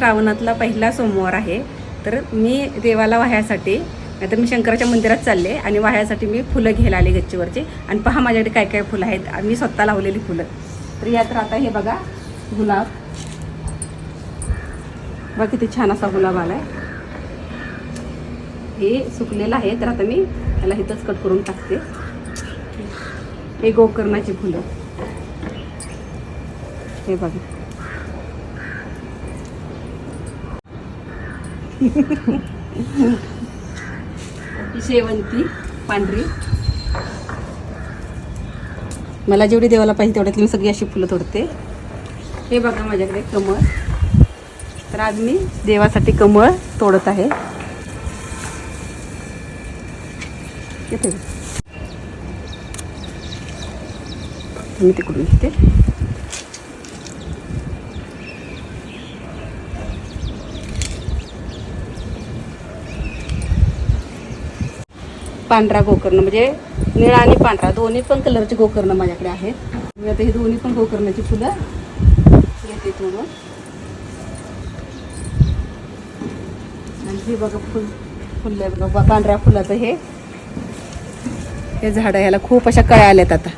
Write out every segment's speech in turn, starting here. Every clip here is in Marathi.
श्रावणातला पहिला सोमवार आहे. तर मी देवाला वाह्यासाठी नाहीतर मी शंकराच्या मंदिरात चालले आणि वाह्यासाठी मी फुलं घ्यायला आले गच्चीवरचे. आणि पहा माझ्याकडे काय काय फुलं आहेत. मी स्वतः लावलेली फुलं. तर यात आता हे बघा गुलाब. बघा किती छान असा गुलाब आला आहे हे सुकलेलं आहे. तर आता मी याला इथंच कट करून टाकते. हे गोकर्णाची फुलं. हे बघा. शेवंती पांढरी. मला जेवढी देवाला पाहिजे तेवढ्यातली मी सगळी अशी फुलं तोडते. हे बघा माझ्याकडे कमळ. तर आज मी देवासाठी कमळ तोडत आहे. येते. मी तिकडून घेते. पांढरा गोकर्ण म्हणजे निळा आणि पांढरा. दोन्ही पण कलरचे गोकर्ण माझ्याकडे आहेत. मी आता हे दोन्ही पण गोकर्णाची फुलं घेते थोडं आणि हे बघा फुल फुलं आहे बघा. पांढऱ्या फुलाचं हे. हे झाड ह्याला खूप अशा कळ्या आल्यात आता.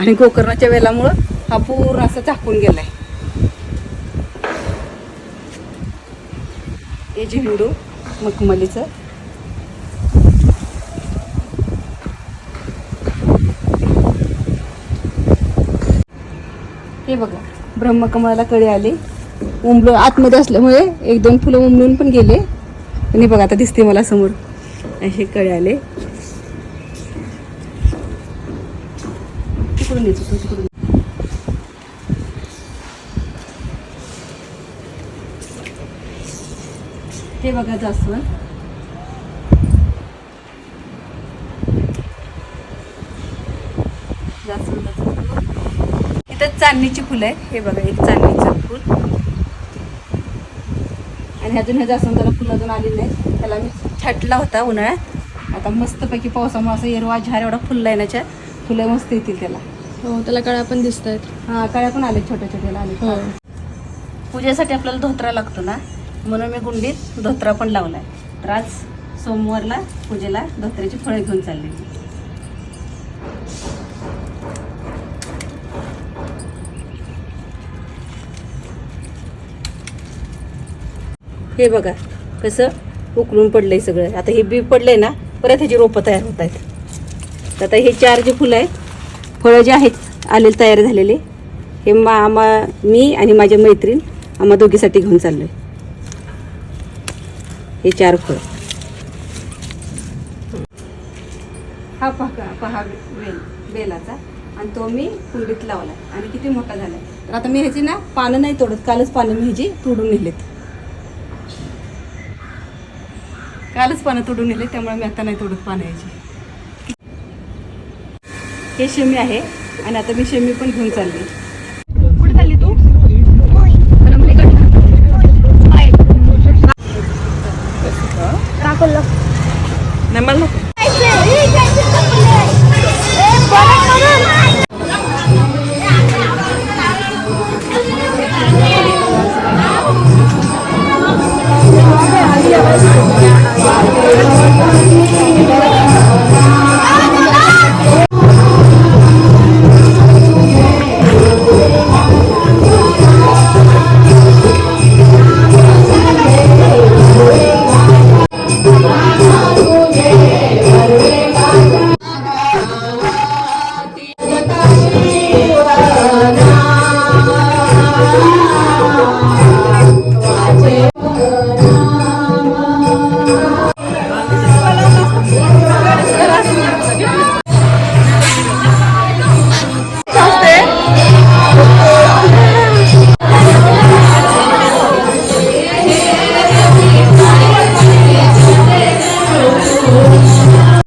आणि गोकर्णाच्या वेलामुळं हा पूर्ण असं झाकून गेलाय. हे झेंडू मखमलीचं. हे बघा ब्रह्मकमळाला कळे आले. उमलो आतमध्ये असल्यामुळे एक दोन फुलं उमलून पण गेले. आणि बघा आता दिसते मला समोर. असे कळे आले. तिकडून येतो तिकडून हे बघा जास्वंद. जास्वंदाचं चांदणीची फुलं आहेत. हे बघा एक चांदणीचं फुल. आणि अजून ह्या जास्वंदाला फुलं अजून आली नाही त्याला मी छाटला होता उन्हाळ्यात. आता मस्तपैकी पावसामुळे असं एरवा झार एवढा फुलला येण्याच्या फुलं मस्त येतील त्याला. हो त्याला कळ्या पण दिसत आहेत हा काळ्या पण आले छोट्या छोट्याला आले हो. पूजेसाठी आपल्याला धोत्रा लागतो ना? म्हणून मी गुंडीत धोत्रा पण लावलाय. तर आज सोमवारला पूजेला धोत्र्याची फळं घेऊन चालले हे बघा कसं उकळून पडलंय सगळं. आता हे बी पडलंय ना परत ह्याची रोपं तयार होत आहेत. तर आता हे चार जे फुलं आहेत फळं जे आहेत आलेले तयार झालेले हे मा आम्हा मी आणि माझ्या मैत्रीण आम्हा दोघीसाठी घेऊन चाललो आहे हे चार फळ. हा पहा पहा वेल बेलाचा आणि तो मी कुंडीत लावला आणि किती मोठा झाला तर आता मी ह्याची ना पानं नाही तोडत कालच पानं मी ह्याची तोडून नेलेत. कालच पानं तोडून नेले त्यामुळे मी आता नाही तोडत पानं यायची. हे शेमी आहे आणि आता मी शेमी पण घेऊन चालली. कुठे चालली तू? नाही मला